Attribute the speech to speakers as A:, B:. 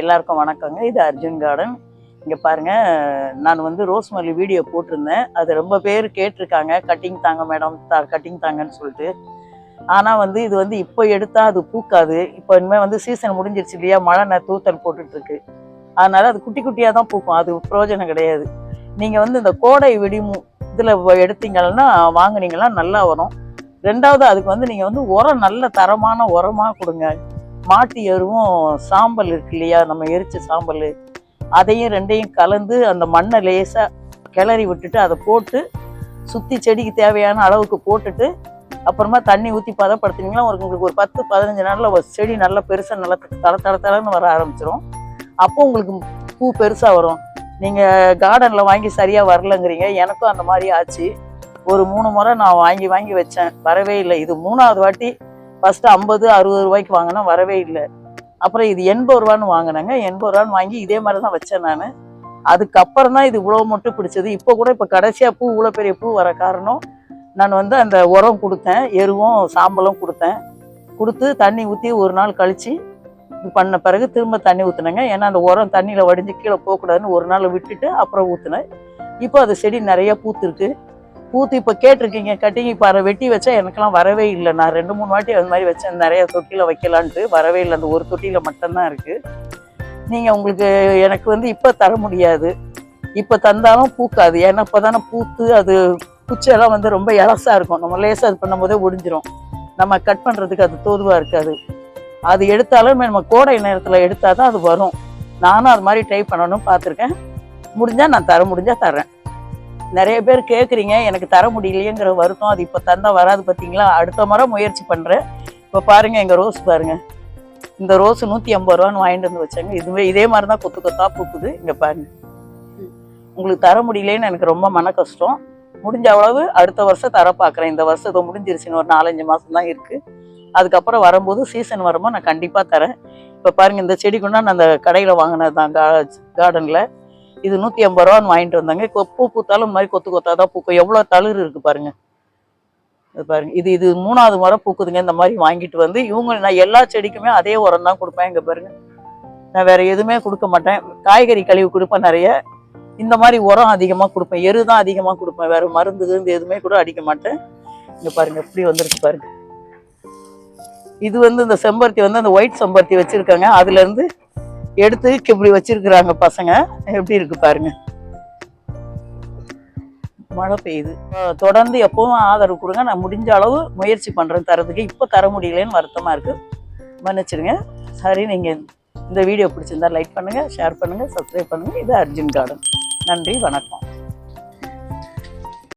A: எல்லாருக்கும் வணக்கங்க. இது அர்ஜுன் கார்டன். இங்கே பாருங்க நான் வந்து ரோஸ்மல்லி வீடியோ போட்டிருந்தேன். அது ரொம்ப பேர் கேட்டிருக்காங்க. கட்டிங் தாங்க மேடம் தா கட்டிங் தாங்கன்னு சொல்லிட்டு. ஆனால் வந்து இது வந்து இப்போ எடுத்தால் அது பூக்காது. இப்போ இனிமேல் வந்து சீசன் முடிஞ்சிருச்சு இல்லையா மழை நான் தூத்தல் போட்டுட்ருக்கு. அதனால் அது குட்டி குட்டியாக தான் பூக்கும். அது பிரயோஜனம் கிடையாது. நீங்கள் வந்து இந்த கோடை விடிமு இதில் எடுத்தீங்கன்னா வாங்குனீங்கன்னா நல்லா வரும். ரெண்டாவது அதுக்கு வந்து நீங்கள் வந்து உரம் நல்ல தரமான உரமாக கொடுங்க. மாட்டு எருவும் சாம்பல் இருக்கு இல்லையா? நம்ம எரிச்ச சாம்பல். அதையும் ரெண்டையும் கலந்து அந்த மண்ணை லேசாக கிளறி விட்டுட்டு அதை போட்டு சுற்றி செடிக்கு தேவையான அளவுக்கு போட்டுட்டு அப்புறமா தண்ணி ஊற்றி பதப்படுத்தினீங்கன்னா ஒரு உங்களுக்கு ஒரு பத்து பதினஞ்சு நாளில் ஒரு செடி நல்லா பெருசாக நல்லா தள தள தளன்னு வர ஆரம்பிச்சிரும். அப்போ உங்களுக்கு பூ பெருசாக வரும். நீங்கள் கார்டனில் வாங்கி சரியாக வரலங்கிறீங்க. எனக்கும் அந்த மாதிரி ஆச்சு. ஒரு மூணு முறை நான் வாங்கி வாங்கி வச்சேன். வரவே இல்லை. இது மூணாவது வாட்டி ஃபஸ்ட்டு ஐம்பது அறுபது ரூபாய்க்கு வாங்கினா வரவே இல்லை. அப்புறம் இது எண்பது ரூபான்னு வாங்கினேங்க. எண்பது ரூபான்னு வாங்கி இதே மாதிரி தான் வச்சேன் நான். அதுக்கப்புறம் தான் இது இவ்வளோ மட்டும் பிடிச்சது. இப்போ கூட இப்போ கடைசியாக பூ இவ்வளோ பெரிய பூ வர காரணம் நான் வந்து அந்த உரம் கொடுத்தேன். எருவும் சாம்பலும் கொடுத்தேன். கொடுத்து தண்ணி ஊற்றி ஒரு நாள் கழித்து இது பண்ண பிறகு திரும்ப தண்ணி ஊற்றுனேங்க ஏன்னா அந்த உரம் தண்ணியில் வடிஞ்சு கீழே போகக்கூடாதுன்னு ஒரு நாள் விட்டுட்டு அப்புறம் ஊற்றுனேன் இப்போ அது செடி நிறைய பூத்துருக்கு. பூத்து இப்போ கேட்டிருக்கீங்க கட்டிங் இப்போ அதை வெட்டி வச்சா எனக்கெல்லாம் வரவே இல்லை. நான் ரெண்டு மூணு வாட்டி அது மாதிரி வச்சேன். நிறைய தொட்டியில் வைக்கலான்ட்டு வரவே இல்லை. அந்த ஒரு தொட்டியில் மட்டும்தான் இருக்குது நீங்கள் உங்களுக்கு எனக்கு வந்து இப்போ தர முடியாது. இப்போ தந்தாலும் பூக்காது. ஏன்னா இப்போ தானே பூத்து அது குச்செல்லாம் வந்து ரொம்ப இலசாக இருக்கும். நம்ம லேசாக இது பண்ணும்போதே ஒடிஞ்சிரும். நம்ம கட் பண்ணுறதுக்கு அது தோதுவாக இருக்காது. அது எடுத்தாலும் நம்ம கோடை நேரத்தில் எடுத்தால் தான் அது வரும். நானும் அது மாதிரி ட்ரை பண்ணணும்னு பார்த்துருக்கேன். முடிஞ்சால் நான் தர முடிஞ்சால் தரேன் நிறைய பேர் கேட்குறீங்க எனக்கு தர முடியலையேங்கிற வருத்தம் அது இப்போ தந்தால் வராது பார்த்தீங்களா அடுத்த முறை முயற்சி பண்ணுறேன் இப்போ பாருங்கள் எங்கள் ரோஸ் பாருங்கள் இந்த ரோஸ் நூற்றி ஐம்பது ரூபான்னு வாங்கிட்டு வந்து வச்சாங்க. இதுவே இதே மாதிரி தான் கொத்து கொத்தா பூக்குது. இங்கே பாருங்க. உங்களுக்கு தர முடியலேன்னு எனக்கு ரொம்ப மன கஷ்டம். முடிஞ்ச அளவு அடுத்த வருஷம் தர பார்க்குறேன் இந்த வருஷம் இதோ முடிஞ்சிருச்சுன்னு ஒரு நாலஞ்சு மாதம் தான் இருக்குது அதுக்கப்புறம் வரும்போது சீசன் வரும்போது நான் கண்டிப்பாக தரேன். இப்போ பாருங்கள் இந்த செடி கொண்டா நான் அந்த கடையில் வாங்கினது தான் கா கார்டனில் இது நூற்றி ஐம்பது ரூபான்னு வாங்கிட்டு வந்தாங்க. இப்போ பூ பூத்தாலும் இந்த மாதிரி கொத்து கொத்தா தான் பூக்கும். எவ்வளோ தளிர் இருக்குது பாருங்க. இது பாருங்க. இது இது மூணாவது முறை பூக்குதுங்க. இந்த மாதிரி வாங்கிட்டு வந்து இவங்க நான் எல்லா செடிக்குமே அதே உரம் தான் கொடுப்பேன் இங்கே பாருங்க. நான் வேற எதுவுமே கொடுக்க மாட்டேன். காய்கறி கழிவு கொடுப்பேன் நிறைய. இந்த மாதிரி உரம் அதிகமாக கொடுப்பேன். எரு தான் அதிகமாக கொடுப்பேன். வேற மருந்து இந்த எதுவுமே கூட அடிக்க மாட்டேன். இங்கே பாருங்க எப்படி வந்துருக்கு பாருங்க. இது வந்து இந்த செம்பருத்தி வந்து அந்த ஒயிட் செம்பருத்தி வச்சிருக்காங்க. அதுல இருந்து எடுத்து இப்படி வச்சிருக்கிறாங்க பசங்க. எப்படி இருக்கு பாருங்க. மழை பெய்யுது. தொடர்ந்து எப்பவும் ஆதரவு கொடுங்க. நான் முடிஞ்ச அளவு முயற்சி பண்றேன் தரதுக்கு. இப்போ தர முடியலன்னு வருத்தமா இருக்கு. மன்னிச்சிடுங்க. சரி நீங்க இந்த வீடியோ பிடிச்சிருந்தா லைக் பண்ணுங்க ஷேர் பண்ணுங்க சப்ஸ்கிரைப் பண்ணுங்க. இது அர்ஜுன் கார்டன். நன்றி வணக்கம்.